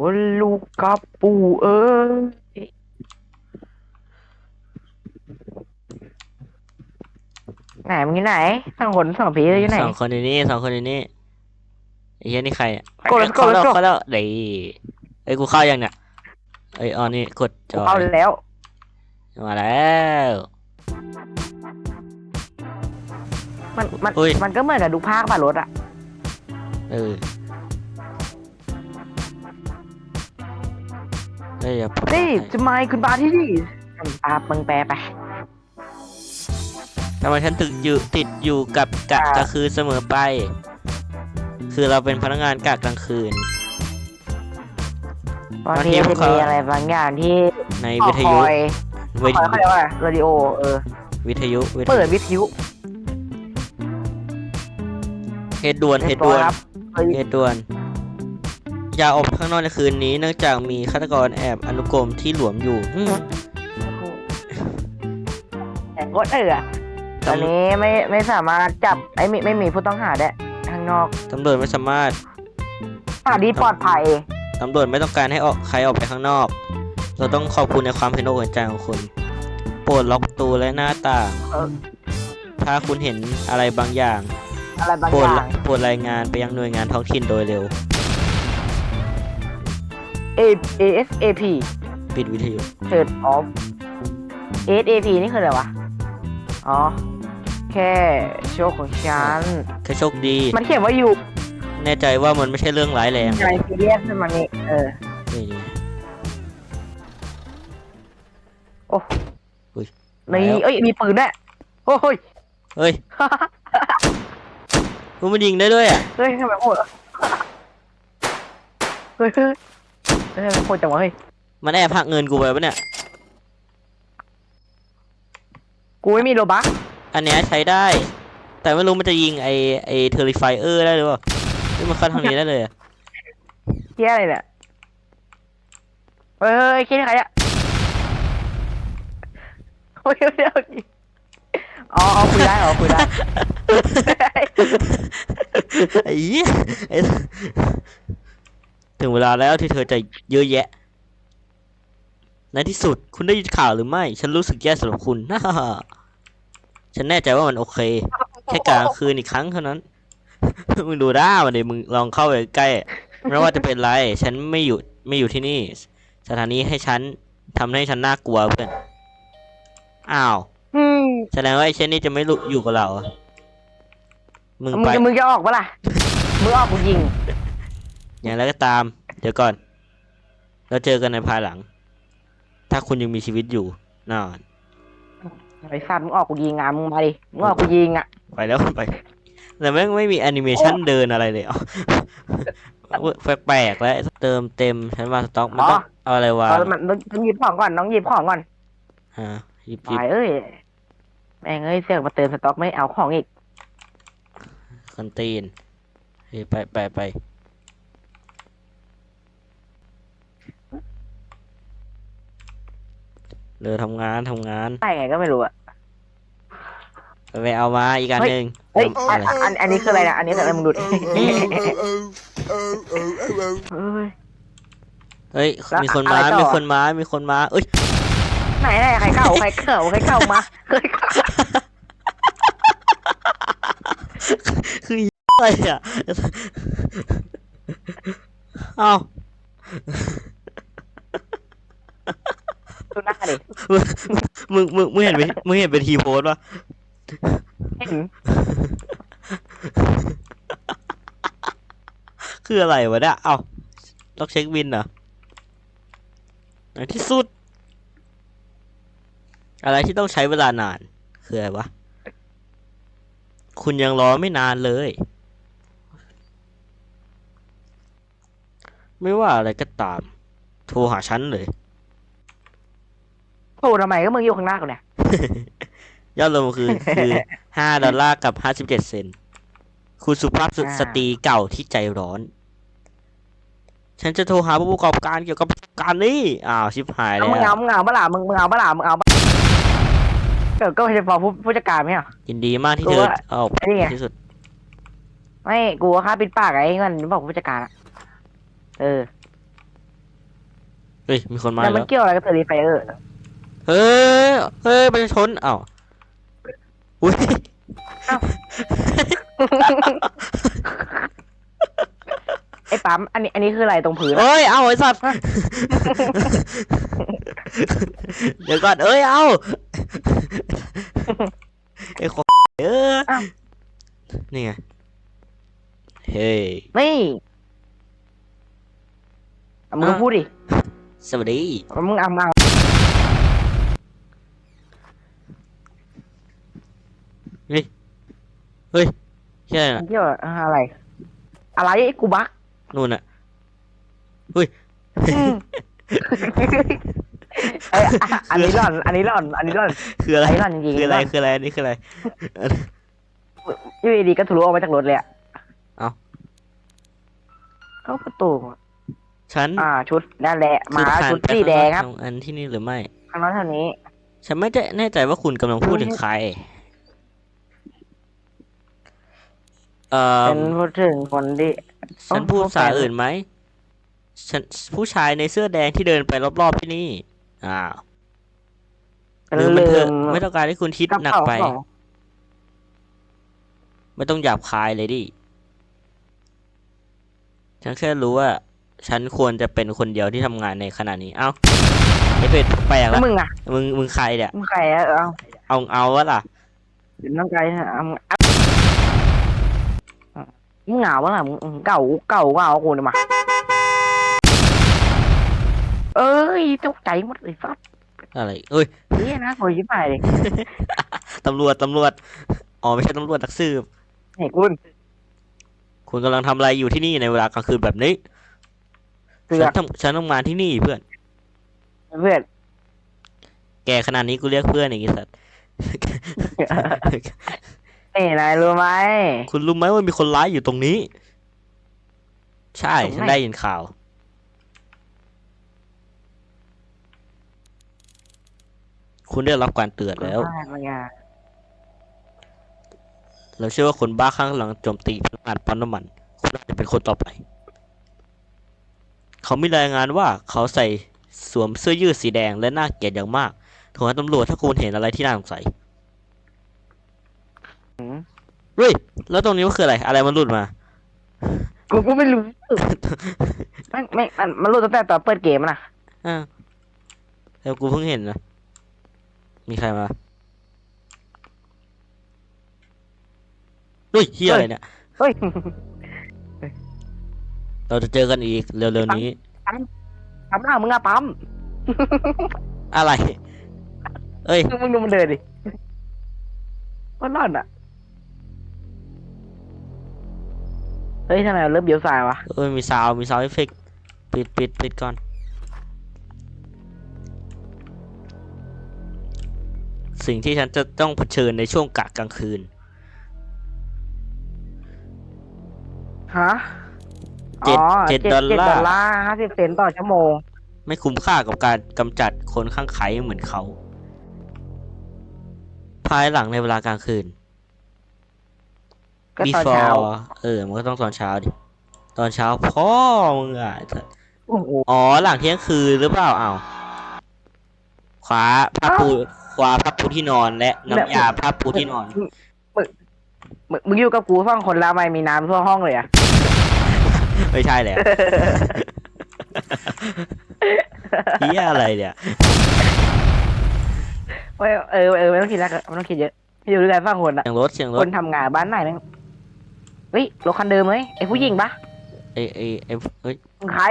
โอ้ลูกกระปูเอ้ยไหนมึงอยู่ไหนสองคนสองผีอยู่ไหน สองคนอยู่นี่สองคนอยู่นี่ไอ้เหี้ยนี่ใครอะกดเลยกดเลยเข้าแล้วกดเข้าแล้วเดี๋ยวไอ้ยกูเข้ายังเนี่ยไอ้ยอ๋อนี่กดจอยเอาแล้วมาแล้วมันมันอุ้ยมันก็เหมือนกับดูภาคป่ะรถอะเออ เฮ้ยอย่านี่ทำไมคุณบาที่นี่ตามึงแปลไปทำไมฉันถึงอยู่ติดอยู่กับกะอ่ากลางคืนเสมอไป คือเราเป็นพนักงานกะกลางคืนบางบางทีทีพมัวนกเขามีอะไรบางอย่างที่ในวิทยุคอยวิคอยเขาเรียกว่าเรดิโอเออ วิทยุวิทเปิยุดวิทยุเหตุด่วนเหตุด่วนครับเฮ้ยเหตุด่วนอ ย่าออกข้างนอกในคืนนี้ เนื่องจากมีฆาตกรแอบอนุกรมที่หลวมอยู่อืมแต่ก็เออตอนนี้ไม่ไม่สามารถจับไอ้ไม่ไม่มีผู้ต้องหาได้ข้างนอกตำรวจไม่สามารถสถานที่ปลอดภัยตำรวจไม่ต้องการให้ออกใครออกไปข้างนอก เราต้องขอบคุณในความเห็นอกเห็นใจของคุณ โปรดล็อกประตูและหน้าต่าง เออถ้าคุณเห็นอะไรบางอย่าง อะไรบางโปรอดย่าง โปรดรายงานไปยังหน่วยงานท้องถิ่นโดยเร็ว A A S A P ปิดวิทยุ Turn off A S A P นี่คืออะไรวะ อ๋อ แค่โชคของฉัน แค่โชคดี มันเขียนว่าอยู่แน่ใจว่ามันไม่ใช่เรื่องร้ายแรงในซีเรียสใช่ไหมนี่เออ นี่นี่โอ้ อุ๊ยนี่แล้วเอ้ย มีปืนด้วยโอ้ย เฮ้ยกูมันยิงได้ด้วยอะ เฮ้ยทำไมโหดอะเฮ้ย เฮ้ยเฮ้ยทำไมโหดจังวะเฮ้ย มันแอบหักเงินกูไปปะเนี่ย กูไม่มีโลบัคอันเนี้ยใช้ได้ แต่ไม่รู้มันจะยิงไอไอเทอริฟายเออร์ได้หรือเปล่านี่มันเข้าทางนี้ได้เลยอะเที่ยอะไรเนี่ยเฮ้ยเฮ้ยคิดใครอะโอ้ยเดี๋ยวเดี๋ยวอ๋ออ๋อคุยได้เหรอคุยได้ ไอ้เหี้ยไอ้ ถึงเวลาแล้วที่เธอจะเยอะแยะ ในที่สุดคุณได้ยินข่าวหรือไม่ ฉันรู้สึกแย่สำหรับคุณฉันแน่ใจว่ามันโอเค แค่กลางคืนอีกครั้งเท่านั้น มึงดูด้ามันดิมึงลองเข้าไปใกล้ไม่ว่าจะเป็นไร ฉันไม่อยู่ไม่อยู่ที่นี่ สถานีให้ฉันทำให้ฉันน่ากลัวเพื่อน อ้าวอืมแสดงว่าไอ้เช่นนี้จะไม่รู้อยู่กับเราอะมึงมึงไปจะมึงจะออกปะล่ะ มึงออกกูยิง อย่างไรก็ตาม เดี๋ยวก่อน เราเจอกันในภายหลัง ถ้าคุณยังมีชีวิตอยู่นอนไอ้สัตว์มึงออกกูยิงอะมึงมาดิมึงออกกูยิงอะไปแล้วไปแต่แม่งไม่มีแอนิเมชันเดินอะไรเลยอ๋อแปลกๆแล้วเติมเต็มฉันว่าสต็อกมันต้องเอาอะไรวะเอามันต้องต้องหยิบของก่อนน้องหยิบของก่อนฮะหยิบหไปยิบเอ้ยแม่งเอ้ยเสือกมาเติมสต็อกไม่เอาของอีกคอนตีนเฮ้ยไปไปไป เรือทำงานทำงานใช่ไงก็ไม่รู้อะไปไปเอามาอีกอันหนึ่งเฮ้ยอาอันอะไรอันอันนี้คืออะไรนะอันนี้คืออะไรมึงดูดิเฮ้ยเฮ้ยแล้วมีคนอะไรมาต่อมีคนมามีคนมาเอ้ยไหนไหนใครเข้าใครเข้าใครเข้ามาใครเข้าคืออะไรอะเอ้า ดูหน้าดิมึงมึงมึงเห็นเป็นมึงเห็นเป็นทีโพสปะเห็นคืออะไรวะเนี่ยเอ้าต้องเช็คบินเหรอในที่สุด อะไรที่ต้องใช้เวลานาน คืออะไรวะ คุณยังรอไม่นานเลย ไม่ว่าอะไรก็ตาม โทรหาฉันเลย โทรทำไมก็มึงอยู่ข้างหน้ากูเนี่ย ยอดรวมคือคือห้าดอลลาร์กับห้าสิบเจ็ดเซนต์คุณสุภาพสอ่า สตรีเก่าที่ใจร้อน ฉันจะโทรหาผู้ประกอบการเกี่ยวกับการนี้อ้าวชิบหายเอาแล้วมึงเอามึงเอาปะล่ะมึงมึงเอาปะล่ะมึงเอาปะเกิดก็ไม่ใช่พอผู้ผู้จัดการไหมอะ ยินดีมากที่กูเธอว่าเอาไอ้นี่ไง ที่สุดไม่กูว่าค่าปิดปากไอ้เงินบอกผู้จัดการอะเออฮ้ยมีคนมาแล้วมันแล้วเกี่ยวอะไรกับเทอร์รีไฟเออร์ เฮ้ย เฮ้ยประชาชนอ้าวอุ้ยไอ้ปั๊มอันนี้อันนี้คืออะไรตรงพื้นอะเอ้ย เอาไอ้สัตว์ เดี๋ยวก่อน เอ้ย เอาไอ้คนเออนี่ไง เฮ้ย นี่อะมึงก็อะพูดดิสวัสดี มึงอะมึงอะ เฮ้ย เฮ้ยแค่น่ะเกี่ยวอะไร อะไรไอ้กูบักนู่นน่ะเฮ้ยอืมเอ้ยอะอันนี้หล่อน อันนี้หล่อน อันนี้หล่อน คืออะไรอันนี้หล่อนจริงๆ คืออะไรหล่อนคืออะไร นี่คืออะไร อยู่ดีๆก็ทะลุออกมาจากรถเลยอะเอ้า เข้าประตูฉันอ่า ชุดนั่นแหละมาคือผ่นชุดไปสีแดงครับข้างนอกอันที่นี่หรือไม่ข้างนอกเท่านี้ ฉันไม่ได้แน่ใจว่าคุณกำลังพูดถึงใคร เอ่อเป็นพูดถึงคนที่ฉันพูดภาษาอื่นไหมฉันผู้ชายในเสื้อแดงที่เดินไปรอบๆที่นี่ อ้าวลืมมันเถอะไม่ต้องการให้คุณคิดกระหนักเป๋าไปของไม่ต้องหยาบคายเลยดิ ฉันแค่รู้ว่า ฉันควรจะเป็นคนเดียวที่ทำงานในขณะนี้ เอ้าไอเป็ดแปลกแล้แล้ววมึงอะ มึงมึงใครเนี่ยมึงใครอะเอาเอาเอาวะล่ะน้องไก่เอาเอา มึงเหงาวะล่ะมึงเก่าเก่าก็เอากูเลยมา เอ้ยตกใจหมดเลยฟับอะไรเอ้ยนี่นะโอยชิบหายเลยตำรวจตำรวจอ๋อไม่ใช่ตำรวจนักสืบเฮ้ยคุณคุณกำลังทำอะไรอยู่ที่นี่ในเวลากลางคืนแบบนี้เสืฉัอนกทำฉันทำงานที่นี่เพื่อน เพื่อนแกขนาดนี้กูเรียกเพื่อนอย่างงี้สัตว์ นี่นายรู้ไหม คุณรู้ไหมว่ามีคนร้ายอยู่ตรงนี้ ใช่ตรงไหน ฉันได้ยินข่าว คุณได้รับการเตือนแล้ว บ้าไปอะเราเชื่อว่าคนบ้าข้างหลังโจมตีพนักงานปั๊มน้ำมันคุณอาจจะเป็นคนต่อไป เขามีรายงานว่าเขาใส่สวมเสื้อยืดสีแดงและน่าเกลียดอย่างมากโทรหาตำรวจถ้าคุณเห็นอะไรที่น่าสงสัยอืม เฮ้ย แล้วตรงนี้มันคืออะไร อะไรมันหลุดมา กูก็ไม่รู้ไม่ไม่มันมันรู้ตั้งแต่ตอนเปิดเกมนะอ่าวแล้วกูเพิ่งเห็นนะ มีใครมาเฮ้ยเฮียอะไรเนี่ย เฮ้ยเราจะเจอกันอีกเร็วๆนี้ปั๊มหน้ามึงอะปั๊มอะไร เอ้ย มึงดูมันเดินดิมันนั่นอะ เฮ้ยทำไมมันเริ่มเบี้ยวซ้ายวะเอ้ยมีซาวด์มีซาวด์เอฟเฟกต์ปิดปิดปิดก่อนสิ่งที่ฉันจะต้องเผชิญในช่วงกะกลางคืน ฮะเจ็ดอ๋อเจ็ดเจ็ดดอลลาร์เจ็ดดอลลาร์ ห้าสิบเซนต์ต่อชั่วโมง ไม่คุ้มค่ากับการกำจัดคนข้างไขเหมือนเขา ภายหลังในเวลากลางคืน ก็ตอนเช้า before เออมันก็ต้องตอนเช้าดิตอนเช้าพ่อมึงอะโอ้โหอ๋อหลังเที่ยงคืนหรือเปล่าอ้าวขวาผ้าปูขวาผ้าปูที่นอนและน้ำยาผ้าปูที่นอน มึงมึงอยู่กับกูสองคนแล้วไม่มีน้ำทั่วห้องเลยอะ ไม่ใช่แหละเฮียอะไรเนี่ยเออเออเออไม่ต้องคิดแล้วไม่ต้องคิดเยอะอยู่ด้วยกันสองคนอะเสียงรถเสียงรคถนทำงานบ้านไหนนึง เฮ้ยรถคันเดิมเลยไอ้ผู้หญิงปะเอ้ยเอ้ยเอ้ยเอ้ยมึงใคร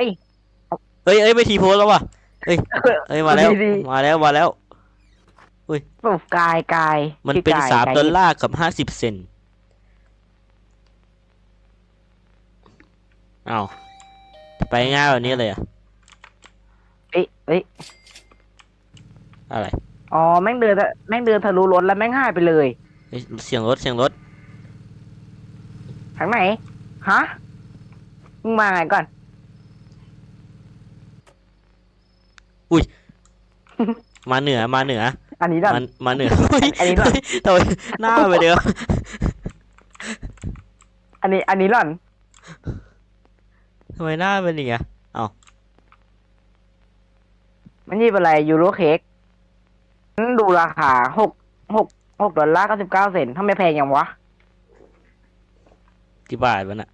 เอ้ยเอ้ยไม่ทีโพสแล้วว่ะเอ้ยเอ้ยมาแล้วดีมาแล้วมาแล้วๆปุ๊บกายกายมันชื่อเป็นกยสามกยดอลลาร์กับห้าสิบเซนต์อ้าวไปง่ายแบบนี้เลยเหรอะเอ้ยเอ้ยอะไรอ๋อแม่งเดินแม่งเดินทะลุรถแล้วแม่งหายไปเลยเอ้ยเสียงรถเสียงรถ ทางไหน ฮะ มึงมาไงก่อนมาเหนือ มาเหนือ อันนี้ก่อนมันมาเหนืออันนี้ก่อนทำไมหน้าไปเดียวอันนี้ อันนี้หล่อน ทำไมหน้าเป็นอย่างเงี้ยมันนี่เป็นอะไรยูโรเค้กดูราคาหกหกหกดอลลาร์เก้าสิบเก้าเซนต์ทำไมแพงอย่างวะ ที่บ้านมันอะ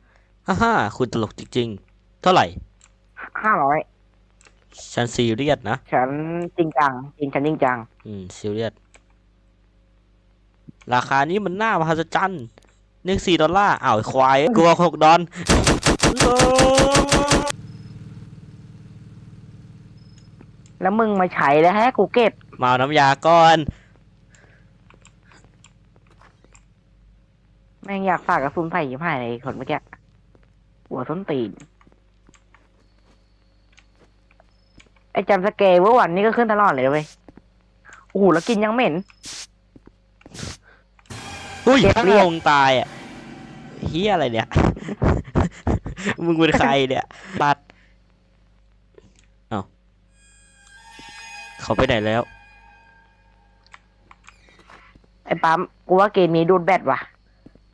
ฮ่าฮ่าคุณตลกจริง ๆ เท่าไหร่ ห้าร้อยฉันซีเรียสนะ ฉันจริงจังจริงฉันจริงจัง อืมซีเรียส ราคานี้มันน่ามหัศจรรย์หนึ่งสี่ดอลลาร์อ้าวไอ้ควายกลัวหกดอนแล้วมึงมาใช้แล้วให้กูเก็บมาเอาน้ำยาก่อน แม่งอยากฝากกระสุนไผ่ยี่ห้าในคนเมื่อกี้หัวส้นตีน ไอ้จำสเกลเมื่อวันนี้ก็ขึ้นตลอดเลยเว้ยโอ้โหแล้วกินยังเหม็น อุ้ยเจ็บข้างเรียกลงตายอะเฮียอะไรเนี่ย มึงเป็นใครเนี่ยบัดเอ้าเขาไปไหนแล้ว ไอ้ปั๊มกูว่าเกมนี้ดูดแบตว่ะ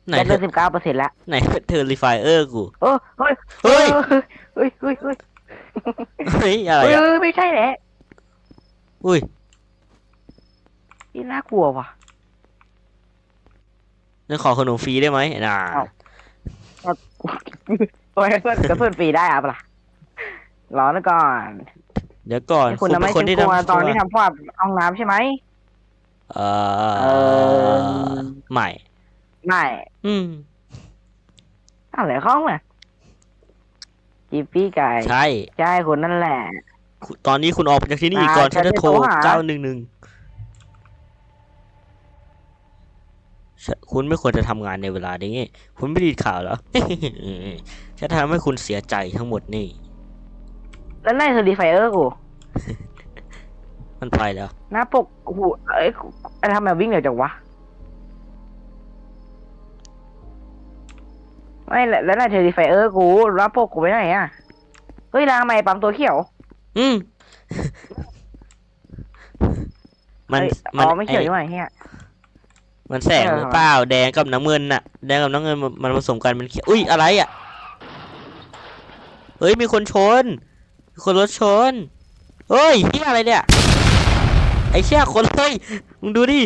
ไหนแบตเธเหลืออสิบเก้าเปอร์เซ็นต์ละไหนเธอรีไฟเออร์กูเออเฮ้ยเฮ้ย เฮ้ยเฮ้ยเฮ้ยเฮ้ย อะไรเฮ้ยอะเฮ้ยไม่ใช่แหละอุ้ย นี่น่ากลัวว่ะนั่นขอขนมฟรีได้ไหมน่าเอ้าโอ้ยกระสุนกระสุนฟรีได้อะเปะล่าร้อนก่อนเดี๋ยวก่อนไอ้คุณเป็ทำไมนคนฉันที่กลัวทำตอนตัวที่ทำความห้องน้ำใช่ไหม เอ่อเออ ใหม่ ไม่อืม อะไรข้องอะจีปี้ไก่ใช่ ใช่คุณนั่นแหละคุณตอนนี้คุณออกไปจากที่นี่อ่าก่อนฉันฉันจะจะโทรโทรหาเก้าหนึ่งหนึ่งคุณไม่ควรจะทำงานในเวลานี้ คุณไม่ไดีข่าวเหรอฉันทำให้คุณเสียใจทั้งหมดนี่ แล้วนายคือดีไฟเออร์กู มันไปแล้ว หน้าปกโอ้โหเอ้ยไอ้ทำไมวิ่งเร็วจังวะ ไม่แล้วแล้วนายเทอร์ดีไฟเออร์กูหน้าปกกูไปไหนอะเฮ้ยแล้วทำไมปั๊มตัวเขียว อืม มันเอ้ยมัอ๋นอไม่เขียวไอ้ใช่ไหมเฮีย มันแสงเออหรือเปล่าแดงกับน้ำเงินน่ะ แดงกับน้ำเงินมันมันผสมกันมันเขียวอุ้ยอะไรอะเฮ้ยมีคนชนมีคนรถชนเฮ้ยเฮียอะไรเนี่ยไอ้เชี่ยคนเฮ้ยมึงดูดิ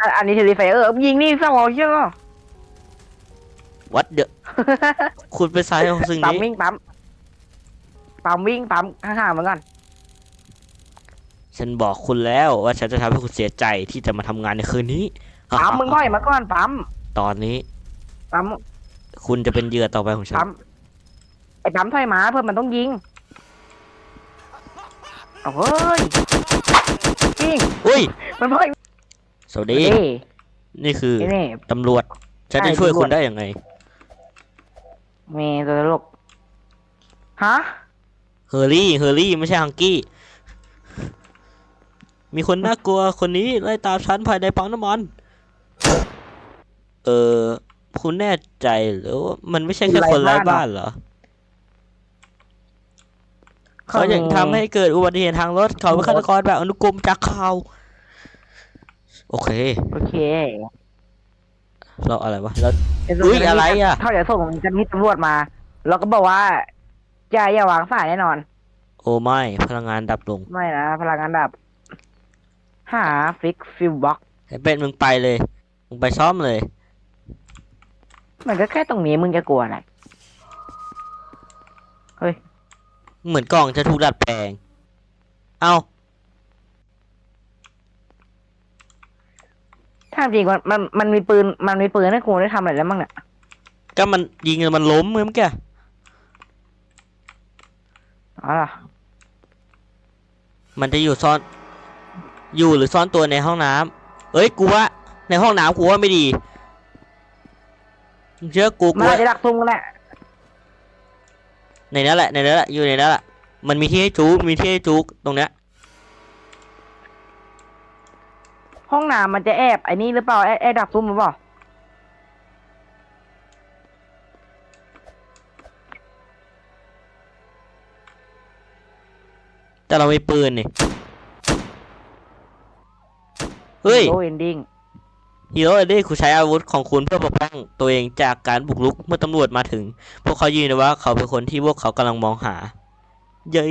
อันอันนี้เทอร์ดีไฟเออร์ยิงนี่สมองเชื่อ วัดเดอะคุณไปซ้ายของสิ่งปั๊มนี้วิ่งปั๊มปั๊มวิ่งปั๊มข้างๆเหมือนกันฉันบอกคุณแล้วว่าฉันจะทำให้คุณเสียใจที่จะมาทำงานในคืนนี้ปั๊มมึงค่อยมาก่อนปั๊มตอนนี้ ปั๊มคุณจะเป็นเหยื่อต่อไปของฉันปั๊มไอ้ปั๊มถอยมาเพื่อนมันต้องยิงเอาเฮ้ยยิงอุ้ยมันเพิ่งสวัสดีเอ้ยนี่คือไอ้นี่ตำรวจฉันใช่จะช่วยตำรวจคุณได้ยังไงเมย์ตัวตลกฮะเฮอร์รี่ เฮอร์รี่ไม่ใช่ฮังกี้ มีคนน่ากลัวคนนี้ไล่ตามฉันภายในปั๊มน้ำมัน เออคุณแน่ใจหรือว่ามันไม่ใช่แค่คนไร้บ้านเหรอ เขายังทำให้เกิดอุบัติเหตุทางรถ เขาเป็นฆาตกรแบบอนุกรมจากข่าวโอเค โอเค เราอะไรวะแล้วไส่วนอุ๊ยเจ้าหน้าที่อะไรอะเขาจะส่งเจ้าหน้าที่ตำรวจมา แล้วก็บอกว่าอย่าอย่าวางสายแน่นอน โอ้ไม่พลังงานดับลงไม่นะพลังงานดับ หาฟิกฟิลบ็อกไอ้เป็ดมึงไปเลยมึงไปซ่อมเลย มันก็แค่ตรงนี้มึงจะกลัวอะไรเหมือนกล่องจะถูกดัดแปลง เอา ถ้ามจริงมันมันมันมีปืนมันมีปืนให้กูได้ทำอะไรแล้วมั้งเนี่ยก็มันยิงแล้วมันล้มเมื่อกี้อ๋อเหรอมันจะอยู่ซ่อน อยู่หรือซ่อนตัวในห้องน้ำเอ้ยกูว่าในห้องน้ำกูว่าไม่ดีมึงเชื่อกูมันกูอาว่าจจะดักซุ่มกันแหละในนั้นแหละในนั้นแหละอยู่ในนั้นแหละมันมีที่ให้จุกมีที่ให้จุกตรงเนี้ย ห้องน้ำมันจะแอบไอ้นี่หรือเปล่าไอ้ไอ้ดักซุ่มหรือเปล่าแต่เรามีปืนนี่ เฮ้ย โลเอนดิ้งฮีโร่เอเดคุณใช้อาวุธของคุณเพื่อปกป้องตัวเองจากการบุกรุกเมื่อตำรวจมาถึง พวกเขายืนยันว่าเขาเป็นคนที่พวกเขากำลังมองหา เย้